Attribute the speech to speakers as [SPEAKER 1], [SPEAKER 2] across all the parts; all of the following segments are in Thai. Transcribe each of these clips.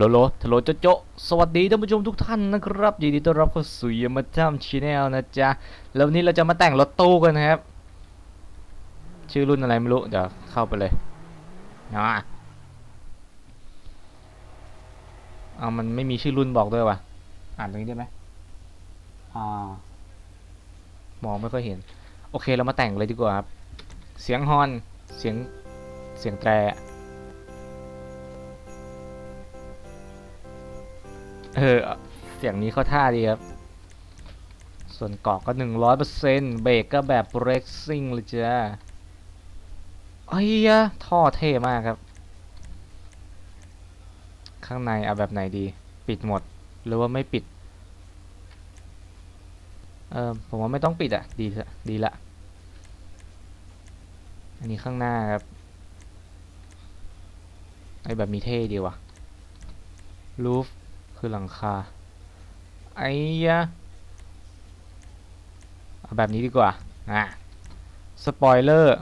[SPEAKER 1] โลโลทโลโจโจสวัสดีท่านผู้ชมทุกท่านนะครับยินดีต้อนรับเข้าสู่ยมาจัมชแนลนะจ๊ะ แล้ววันนี้เราจะมาแต่งรถตู้กันนะครับ ชื่อรุ่นอะไรไม่รู้ เดี๋ยวเข้าไปเลยนะเอามันไม่มีชื่อรุ่นบอกด้วยว่ะ อ่านตรงนี้ได้ไหมอ่ามองไม่ค่อยเห็น โอเคเรามาแต่งเลยดีกว่าครับ เสียงฮอน เสียง เสียงแตร เออ เสียงนี้เข้าท่าดีครับ ส่วนเกาะก็หนึ่งร้อยเปอร์เซ็นต์เบรกก็แบบเร c ซิ่งเลยจ้าไอ้ยะท่อเท่มากครับ ข้างในเอาแบบไหนดี ปิดหมด หรือว่าไม่ปิด เออผมว่าไม่ต้องปิดอะดีละดีละ อันนี้ข้างหน้าครับไอแบบมีเท่ดีว่ะรูฟ คือหลังคา ไอ้ยะเอาแบบนี้ดีกว่า อะ สปอยเลอร์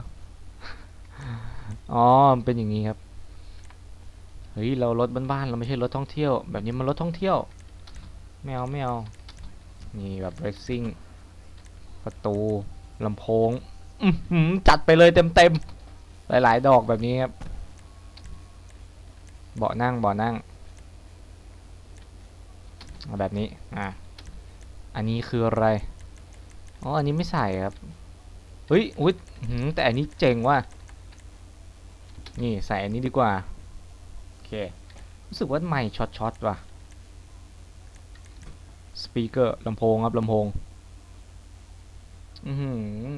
[SPEAKER 1] อ๋อ มันเป็นอย่างนี้ครับ เฮ้ย เรารถบ้านๆ เราไม่ใช่รถท่องเที่ยว แบบนี้มันรถท่องเที่ยว ไม่เอาไม่เอา นี่แบบ racing ประตูลำโพง จัดไปเลยเต็มๆ หลายๆ ดอกแบบนี้ครับ เบาะนั่งเบาะนั่ง แบบนี้ อะ อันนี้คืออะไร อ๋อ อันนี้ไม่ใส่ครับ เฮ้ย อุ้ยแต่อันนี้เจ๋งว่ะ นี่ใส่อันนี้ดีกว่า โอเค รู้สึกว่าไม่ช็อตช็อตว่ะ สปีกเกอร์ลำโพงครับลำโพง อือหือ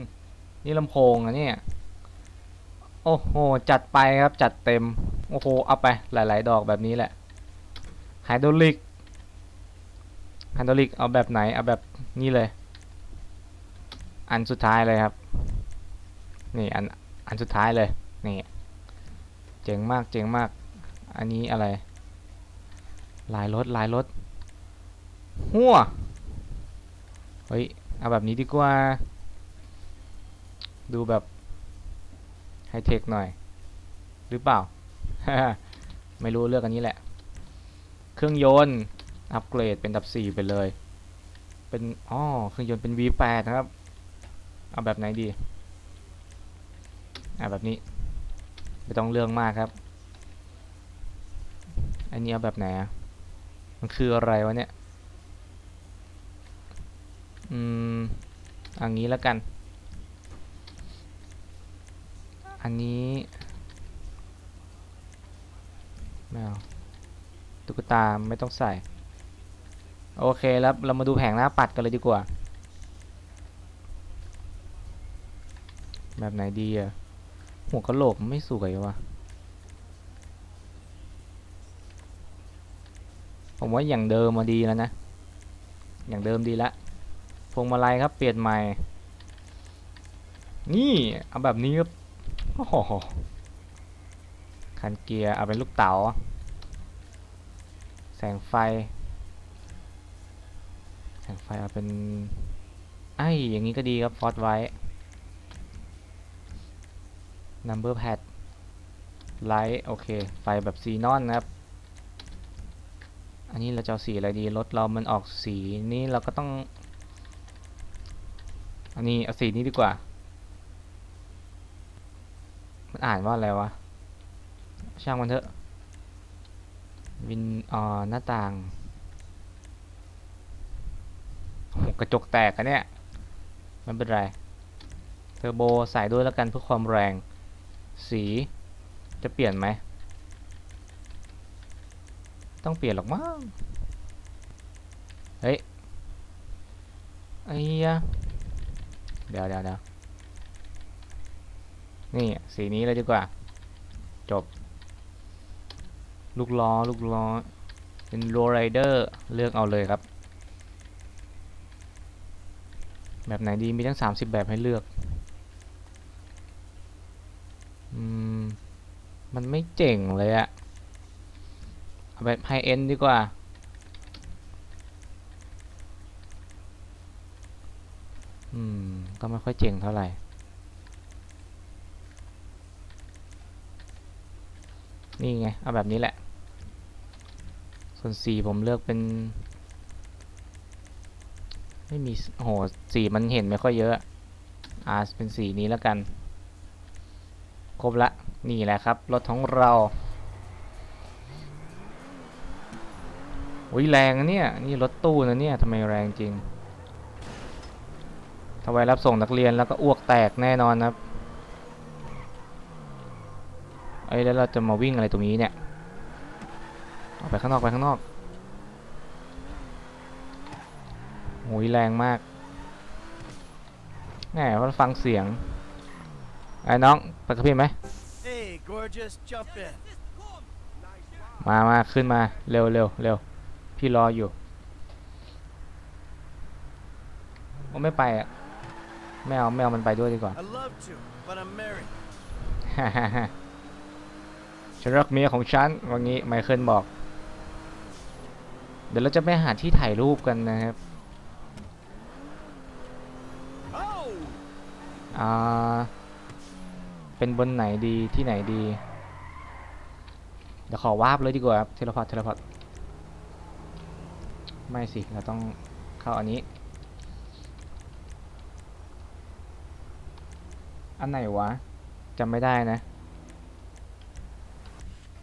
[SPEAKER 1] นี่ลำโพงอะเนี่ย โอ้โห จัดไปครับ จัดเต็ม โอ้โห เอาไป หลาย ๆ ดอกแบบนี้แหละไฮดรอลิก ไฮดรอลิกเอาแบบไหน เอาแบบนี้เลย อันสุดท้ายเลยครับ นี่อันอันสุดท้ายเลย นี่ เจ๋งมากเจ๋งมาก อันนี้อะไร ลายรถลายรถหัวเฮ้ย เอาแบบนี้ดีกว่า ดูแบบไฮเทคหน่อย หรือเปล่า ไม่รู้เลือกอันนี้แหละ เครื่องยนต์ อัปเกรดเป็นดับ 4 ไปเลย เป็นอ๋อเครื่องยนต์เป็น V8 นะครับ เอาแบบไหนดีอ่าแบบนี้ ไม่ต้องเรื่องมากครับ อันนี้เอาแบบไหนอะมันคืออะไรวะเนี่ย อืมอันนี้แล้วกัน อันนี้ไม่เอาตุ๊กตาไม่ต้องใส่ โอเคแล้วเรามาดูแผงหน้าปัดกันเลยดีกว่า แบบไหนดีอะหัวกะโหลกไม่สวยวะผมว่าอย่างเดิมมาดีแล้วนะ อย่างเดิมดีละพวงมาลัยครับเปลี่ยนใหม่ นี่เอาแบบนี้ครับโอ้โหคันเกียร์เอาเป็นลูกเต๋า แสงไฟ งไฟเอาเป็น ไอ้อย่างนี้ก็ดีครับฟอสไว้ number pad light โอเค ไฟแบบซีนอนนะครับ อันนี้เราจะสีอะไรดี รถเรามันออกสีนี้เราก็ต้อง อันนี้เอาสีนี้ดีกว่า มันอ่านว่าอะไรวะ ช่างมันเถอะ วินอ่อหน้าต่างโห กระจกแตกอะเนี่ยไม่เป็นไรเทอร์โบใส่ด้วยแล้วกันเพื่อความแรง สีจะเปลี่ยนไหม ต้องเปลี่ยนหรอกมั้งเฮ้ยไอ้ยะเดี๋ยวเดี๋ยวเดี๋ยวนี่สีนี้เลยดีกว่า จบ ลูกล้อ ลูกล้อ เป็นโรไรเดอร์ เลือกเอาเลยครับ แบบไหนดีมีทั้ง 30 แบบให้เลือก อืม มันไม่เจ๋งเลยอะเอาแบบไฮเอ็นดีกว่า อืม ก็ไม่ค่อยเจ๋งเท่าไหร่ นี่ไง เอาแบบนี้แหละ ส่วนสีผมเลือกเป็น ไม่มีโอ้โหสีมันเห็นไม่ค่อยเยอะอ่าเป็นสีนี้แล้วกัน ครบละนี่แหละครับ รถของเราอุ้ยแรงนะเนี่ย นี่รถตู้นะเนี่ยทำไมแรงจริงถ้าไว้รับส่งนักเรียนแล้วก็อ้วกแตกแน่นอนครับเอ้แล้วเราจะมาวิ่งอะไรตรงนี้เนี่ยออกไปข้างนอกไปข้างนอก โอ้ยแรงมากแหมว่าฟังเสียง ไอ้น้องไปกับพี่ไหม
[SPEAKER 2] Hey, gorgeous, jump in.
[SPEAKER 1] มามาขึ้นมา เร็วเร็วเร็วพี่รออยู่โอ้ไม่ไปอะไม่เอาไม่เอามันไปด้วยดีกว่า
[SPEAKER 2] I love to, but I'm married.
[SPEAKER 1] ฉันรักเมียของฉันวันนี้ไมเคิลบอก เดี๋ยวเราจะไปหาที่ถ่ายรูปกันนะครับ อ่า เป็นบนไหนดีที่ไหนดี เดี๋ยวขอวาบเลยดีกว่าครับเทเลพอร์ตเทเลพอร์ตไม่สิ เราต้องเข้าอันนี้ อันไหนวะจำไม่ได้นะ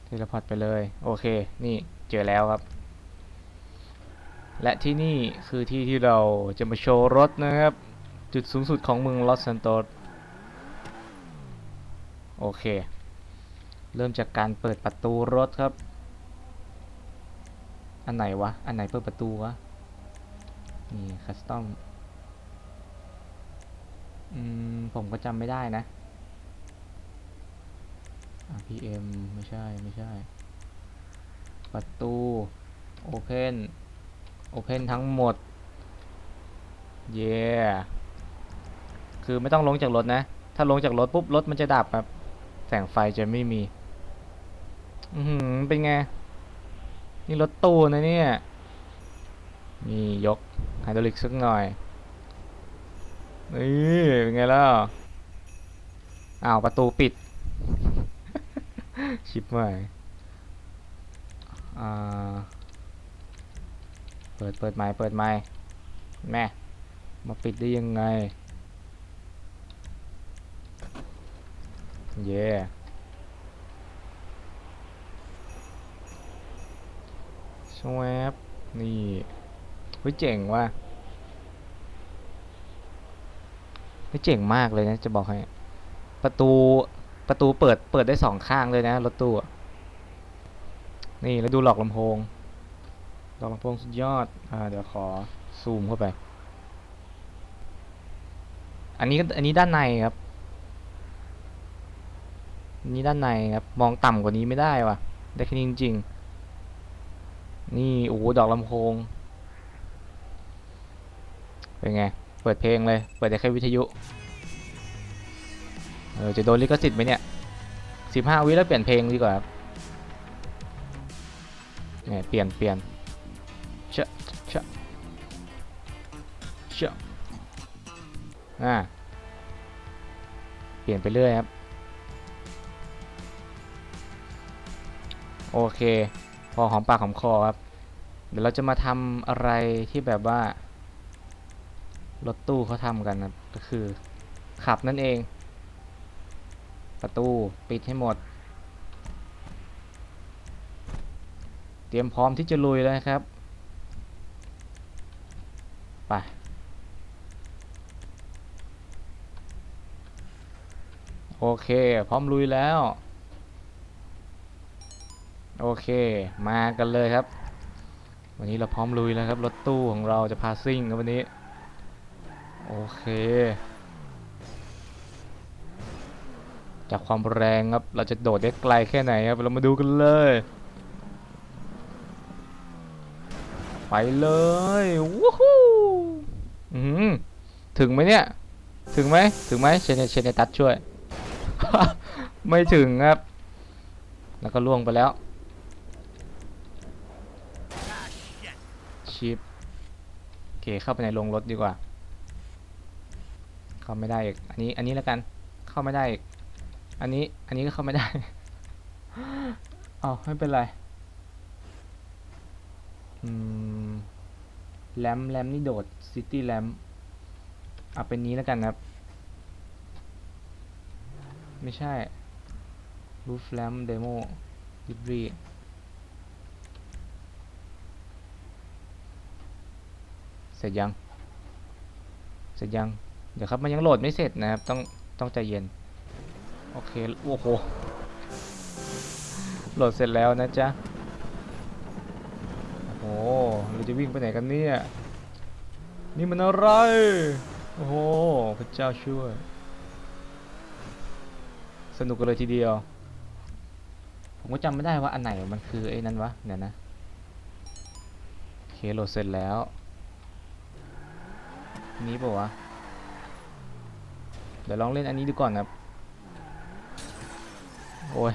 [SPEAKER 1] เทเลพอร์ตไปเลย โอเค นี่เจอแล้วครับ และที่นี่คือที่ที่เราจะมาโชว์รถนะครับ จุดสูงสุดของเมืองลอสซันโตสโอเค เริ่มจากการเปิดประตูรถครับ อันไหนวะ อันไหนเปิดประตูวะ นี่คัสตอมอืม ผมก็จำไม่ได้นะ RPM ไม่ใช่ ไม่ใช่ ประตู Open Open ทั้งหมด เย้ คือไม่ต้องลงจากรถนะ ถ้าลงจากรถปุ๊บรถมันจะดับครับ แสงไฟจะไม่มี อือหือเป็นไง นี่รถตู้นะเนี่ย นี่ยกไฮดรอลิกสักหน่อย นี่เป็นไงแล้วอ้าวประตูปิด ชิปใหม่อ่าเปิดเปิดไม้เปิดไม้แม่มาปิดได้ยังไง เย่ชวบนี่เฮ้ยเจ๋งว่ะเฮ้ยเจ๋งมากเลยนะจะบอกให้ ประตูประตูเปิดเปิดได้สองข้างเลยนะรถตู้นี่แล้วดูหลอกลำโพงหลอกลำโพงสุดยอดอ่าเดี๋ยวขอซูมเข้าไป อันนี้อันนี้ด้านในครับ นนี้ด้านในครับ มองต่ำกว่านี้ไม่ได้ว่ะ ได้แค่นี้จริงๆ นี่โอ้โหดอกลำโพง เป็นไง เปิดเพลงเลย เปิดได้แค่วิทยุ เออ จะโดนลิขสิทธิ์ไหมเนี่ยสิบห้าวิแล้วเปลี่ยนเพลงดีกว่าครับเนี่ยเปลี่ยนเปลี่ยนเชะเชะเชะอ่า เปลี่ยนไปเรื่อยครับ โอเค พอหอมปากหอมคอครับ เดี๋ยวเราจะมาทำอะไรที่แบบว่า รถตู้เขาทำกันนะก็คือ ขับนั่นเอง ประตูปิดให้หมด เตรียมพร้อมที่จะลุยแล้วครับ ไปโอเค พร้อมลุยแล้ว โอเค มากันเลยครับ วันนี้เราพร้อมลุยแล้วครับ รถตู้ของเราจะพาซิ่งครับวันนี้ โอเค จากความแรงครับ เราจะโดดได้ไกลแค่ไหนครับ เรามาดูกันเลย ไปเลยวู้ฮู้ถึงไหมเนี่ย ถึงไหม ถึงไหมเชนเชนเนตัดช่วย ไม่ถึงครับ แล้วก็ล่วงไปแล้ว ชิปโอ เคเข้าไปในโรงรถดีกว่า เข้าไม่ได้อีก อันนี้อันนี้แล้วกันเข้าไม่ได้อีก อันนี้อันนี้ก็เข้าไม่ได้เอาไม่เป็นไรอืมแรมแรมนี่โดดซิตี้แรมเอาเป็นนี้แล้วกันครับ ไม่ใช่ roof lamp demo library เเสร็จยัง เสร็จยัง เดี๋ยวครับมันยังโหลดไม่เสร็จนะครับ ต้องต้องใจเย็น โอเค โอ้โห โหลดเสร็จแล้วนะจ๊ะ โอ้โห เราจะวิ่งไปไหนกันเนี่ย นี่มันอะไร โอ้โห พระเจ้าช่วย สนุกกันเลยทีเดียว ผมก็จำไม่ได้ว่าอันไหนมันคือไอ้นั้นวะเดี๋ยนะ โอเค โหลดเสร็จแล้ว นี้ป่าวะ เดี๋ยวลองเล่นอันนี้ดูก่อนนะครับ โอ้ย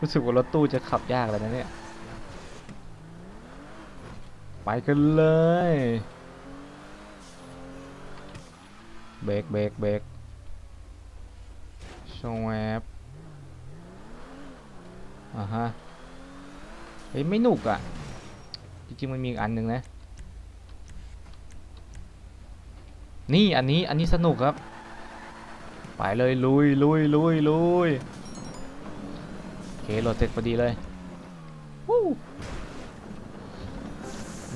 [SPEAKER 1] รู้สึกว่ารถตู้จะขับยากแล้วนะเนี่ย ไปกันเลย เบรกเบรกเบรกชงแวบอ่าฮะ เฮ้ยไม่หนุกอะ จริงๆมันมีอีกอันหนึ่งนะ นี่อันนี้อันนี้สนุกครับ ไปเลยลุยลุยลุยลุยโอเคโหลดเสร็จพอดีเลย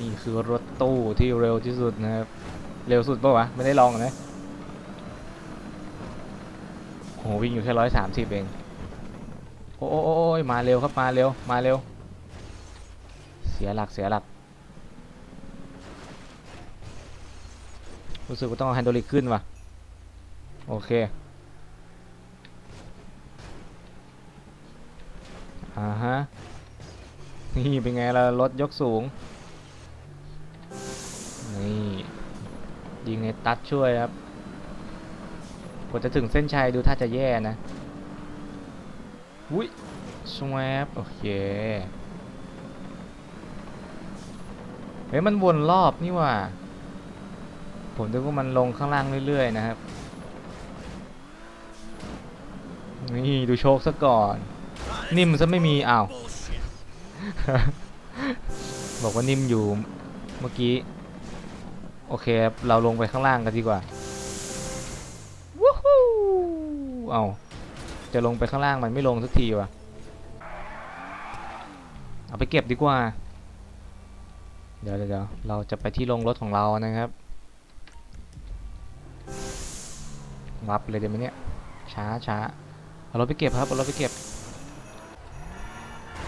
[SPEAKER 1] นี่คือรถตู้ที่เร็วที่สุดนะครับ เร็วสุดปะวะ ไม่ได้ลองนะโหวิ่งอยู่แค่ร้อยสามสิบเอง โอ้โอ้โอ้โอ้ยมาเร็วครับมาเร็วมาเร็ว เสียหลักเสียหลัก รู้สึกว่าต้องแฮนด์ลิกขึ้นว่ะ โอเค อ่าฮะ นี่เป็นไงล่ะ รถยกสูง นี่ ยิงในตัดช่วยครับกว่าจะถึงเส้นชัยดูถ้าจะแย่นะอุ้ยสวปโอเค เฮ้ย มันวนรอบนี่ว่า ผมนึกว่ามันลงข้างล่างเรื่อยๆนะครับ นี่ดูโชคซะก่อน นิ่มซะไม่มีอ้าว บอกว่านิ่มอยู่เมื่อกี้ โอเคเราลงไปข้างล่างกันดีกว่าวู้ฮู้เอาจะลงไปข้างล่างมันไม่ลงสักทีวะเอาไปเก็บดีกว่า เดี๋ยวเดี๋ยวเดี๋ยวเราจะไปที่ลงรถของเรานะครับ รับเลยเดี๋ยวไหมเนี่ยช้าช้าเอารถไปเก็บครับเอารถไปเก็บ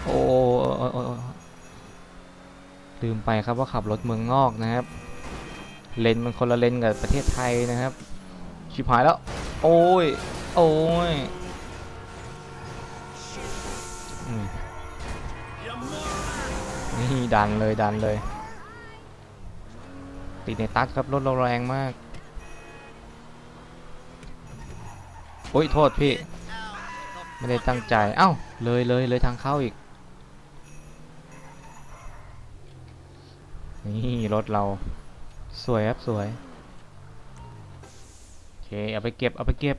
[SPEAKER 1] โอ้โอ้โอ้โอ้ลืมไปครับว่าขับรถเมืองนอกนะครับ เลนมันคนละเลนกับประเทศไทยนะครับ ชิบหายแล้ว โอ้ย โอ้ยนี่ดันเลยดันเลย ติดในตัดครับรถเราแรงมาก โอ้ยโทษพี่ ไม่ได้ตั้งใจ เอ้า เลยเลยเลยทางเข้าอีก นี่รถเรา สวยครับสวย โอเค เอาไปเก็บ เอาไปเก็บ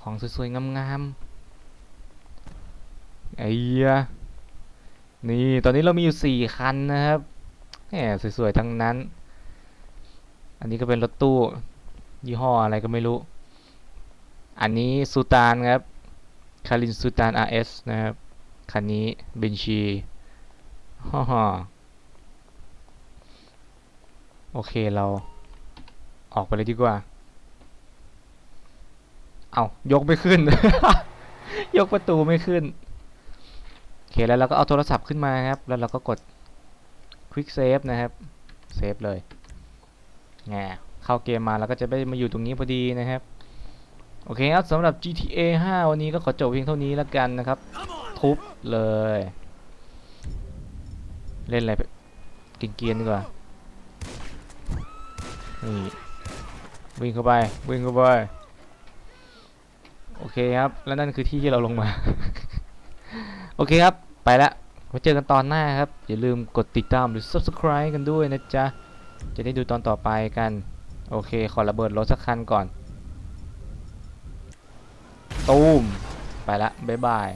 [SPEAKER 1] ของสวยๆงามๆไอ้เหี้ยนี่ ตอนนี้เรามีอยู่สี่คันนะครับแหมสวยๆทั้งนั้น อันนี้ก็เป็นรถตู้ ยี่ห้ออะไรก็ไม่รู้ อันนี้ซูตานครับ คารินซูตาน RS นะครับ คันนี้เบนชีฮ่าฮโอเคเราออกไปเลยดีกว่า เอายกไม่ขึ้น ยกประตูไม่ขึ้น โอเคแล้วเราก็เอาโทรศัพท์ขึ้นมาครับ แล้วเราก็กด Quick Save นะครับ เซฟเลยแงเข้าเกมมาแล้วก็จะได้มาอยู่ตรงนี้พอดีนะครับ โอเคครับสำหรับ GTA 5 วันนี้ก็ขอจบเพียงเท่านี้แล้วกันนะครับ ทุบเลย เล่นอะไรไปกินเกียนๆดีกว่า นี่วิ่งเข้าไป วิ่งเข้าไป โอเคครับ แล้วนั่นคือที่ที่เราลงมา โอเคครับ ไปละไว้เจอกันตอนหน้าครับ อย่าลืมกดติดตามหรือ subscribe กันด้วยนะจ๊ะ จะได้ดูตอนต่อไปกัน โอเค ขอระเบิดรถสักคันก่อน ตูมไปละบ๊ายบาย